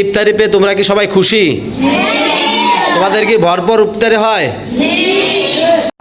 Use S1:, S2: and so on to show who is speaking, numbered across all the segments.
S1: ইফতারি পেয়ে তোমরা কি সবাই খুশি? তোমাদের কি ভরপুর ইফতারি হয়?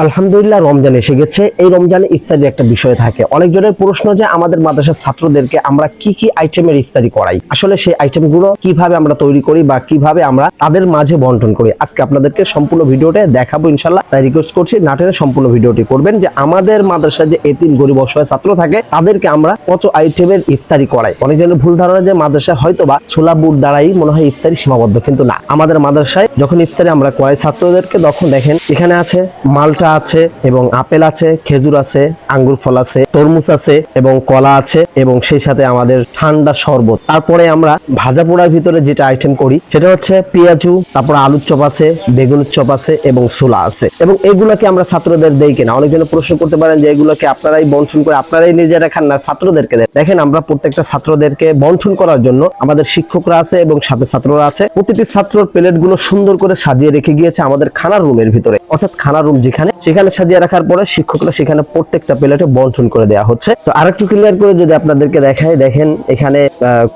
S2: আলহামদুলিল্লাহ রমজান এসে গেছে। এই রমজানে ইফতারির একটা বিষয় থাকে। অনেকজনের প্রশ্ন যে, আমাদের মাদ্রাসার ছাত্রদেরকে আমরা কি কি আইটেমের ইফতারি করাই? আসলে সেই আইটেমগুলো কীভাবে আমরা তৈরি করি বা কীভাবে আমরা তাদের মাঝে বন্টন করি? আজকে আপনাদেরকে সম্পূর্ণ ভিডিওটা দেখাবো ইনশাল্লাহ তাই রিকোয়েস্ট করছি নাটের সম্পূর্ণ ভিডিওটি করবেন যে, আমাদের মাদ্রাসায় যে এতিম গরিব অসহায় ছাত্র থাকে, তাদেরকে আমরা কত আইটেমের ইফতারি করাই? অনেকজনের ভুল ধারণা যে, মাদ্রাসায় হয়তো বা ছোলা, বুট দ্বারাই মনে হয় ইফতারি সীমাবদ্ধ, কিন্তু না। আমাদের মাদ্রাসায় যখন ইফতারি আমরা করাই ছাত্রদেরকে, তখন দেখেন এখানে আছে মালটা আছে এবং আপেল আছে, খেজুর আছে, আঙ্গুর ফল আছে, তরমুজ আছে এবং কলা আছে এবং সেই সাথে আমাদের ঠান্ডা শরবত। তারপরে আমরা ভাজা পোড়ার ভিতরে যেটা আইটেম করি, সেটা হচ্ছে পেঁয়াজু, তারপরে আলুর চপ আছে, বেগুনের চপ আছে এবং ছোলা আছে। এবং এগুলোকে আমরা ছাত্রদের দেই কিনা? অনেকজন প্রশ্ন করতে পারেন যে এগুলোকে আপনারাই বন্টন করে, আপনারাই নিজেরা খান না, ছাত্রদেরকে দেন। দেখেন, আমরা প্রত্যেকটা ছাত্রদেরকে বন্টন করার জন্য আমাদের শিক্ষকরা আছে এবং সাথে ছাত্ররা আছে। প্রতিটি ছাত্রর প্লেটগুলো সুন্দর করে সাজিয়ে রেখে গিয়েছে আমাদের খানার রুমের ভিতরে। অর্থাৎ খানার রুম যেখানে সেখানে সাজিয়ে রাখার পরে শিক্ষকরা সেখানে প্রত্যেকটা প্লেটে বন্টন করে দেওয়া হচ্ছে। তো আরেকটু ক্লিয়ার করে যদি আপনাদেরকে দেখায় দেখেন এখানে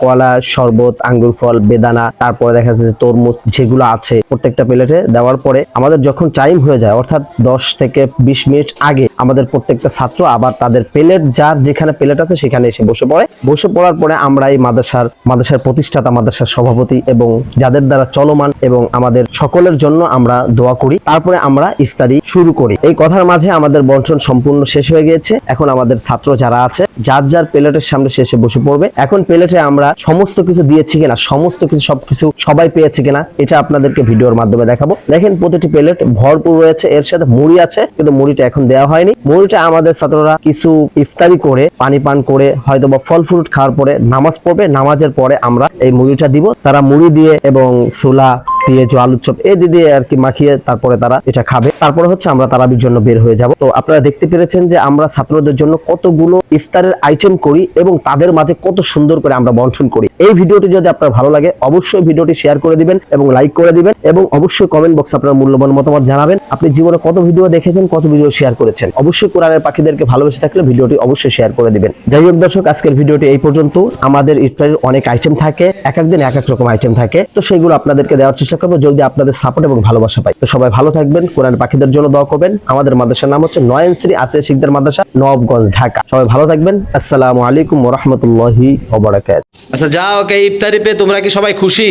S2: কলা, শরবত, আঙ্গুর ফল, বেদানা, তারপরে দেখা যাচ্ছে তরমুজ যেগুলো আছে প্রত্যেকটা প্লেটে দেওয়ার পরে আমাদের যখন টাইম হয়ে যায়, অর্থাৎ দশ থেকে বিশ মিনিট আগে আমাদের প্রত্যেকটা ছাত্র আবার তাদের প্লেট, যার যেখানে প্লেট আছে সেখানে এসে বসে পড়ে। বসে পড়ার পরে আমরা এই মাদ্রাসার মাদ্রাসার প্রতিষ্ঠাতা, মাদ্রাসার সভাপতি এবং যাদের দ্বারা চলমান এবং আমাদের সকলের জন্য আমরা দোয়া করি। তারপরে আমরা ইফতারি শুরু করি। এই কথার মাঝে আমাদের বন্টন সম্পূর্ণ শেষ হয়ে গিয়েছে। এখন আমাদের ছাত্র যারা আছে, যার যার প্লেটের সামনে শেষে বসে পড়বে। এখন প্লেটে আমরা সমস্ত কিছু দিয়েছি কিনা, সমস্ত কিছু, সবকিছু সবাই পেয়েছে কিনা, এটা আপনাদেরকে ভিডিওর মাধ্যমে দেখাবো। দেখেন, প্রতিটি প্লেট ভরপুর রয়েছে, এর সাথে মুড়ি আছে, কিন্তু মুড়িটা এখন দেওয়া হয়নি। মুড়িটা আমাদের ছাত্ররা কিছু ইফতারি করে, পানি পান করে হয়তো বা ফল ফ্রুট খাওয়ার পরে নামাজ পড়বে। নামাজের পরে আমরা এই মুড়িটা দিব। তারা মুড়ি দিয়ে এবং ছোলা পেঁয়াজ আলুর চপ এ দিয়ে আর কি মাখিয়ে তারপরে তারা এটা খাবে। তারপরে হচ্ছে আমরা তারাবির জন্য বের হয়ে যাব। তো আপনারা দেখতে পেরেছেন যে আমরা ছাত্রদের জন্য কতগুলো ইফতারের আইটেম করি এবং তাদের মাঝে কত সুন্দর করে আমরা বন্টন করি। এই ভিডিওটি যদি আপনার ভালো লাগে, অবশ্যই ভিডিওটি শেয়ার করে দিবেন এবং লাইক করে দিবেন এবং অবশ্যই কমেন্ট বক্সে আপনার মূল্যবান মতামত জানাবেন। আপনি জীবনে কত ভিডিও দেখেছেন, কত ভিডিও শেয়ার করেছেন? অবশ্যই কোরআনের পাখিদেরকে ভালোবেসে থাকলে ভিডিওটি অবশ্যই শেয়ার করে দিবেন। যাই হোক দর্শক, আজকের ভিডিওটি এই পর্যন্ত। আমাদের ইফতারের অনেক আইটেম থাকে, এক একদিন এক এক রকম আইটেম থাকে। তো সেগুলো আপনাদেরকে দেওয়ার চেষ্টা করব যদি আপনাদের সাপোর্ট এবং ভালোবাসা পাই। তো সবাই ভালো থাকবেন কোরআন পাখিদের জন্য দোয়া করবেন। আমাদের মাদ্রাসার নাম হচ্ছে নয়ন শ্রী আসিয়া শিখদের মাদ্রাসা নবগঞ্জ ঢাকা। সবাই ভালো থাকবেন। আসসালামু আলাইকুম রহমতুল্লাহি ওবরাকাত
S1: আচ্ছা যাও এই ইফতারি পে তোমরা কি সবাই খুশি?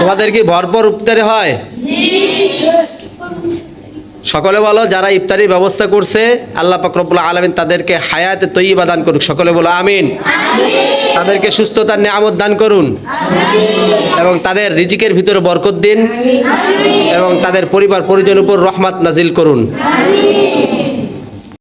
S1: তোমাদের কি ভরপুর ইফতারি হয়? সকলে বলো, যারা ইফতারির ব্যবস্থা করছে, আল্লাহ পাকরবুল আলমিন তাদেরকে হায়াতে তৈবা দান করুক। সকলে বলো, আমিন। তাদেরকে সুস্থতার নিয়ামত দান করুন। এবং তাদের রিজিকের ভিতরে বরকত দিন। এবং তাদের পরিবার পরিজন উপর রহমাত নাজিল করুন।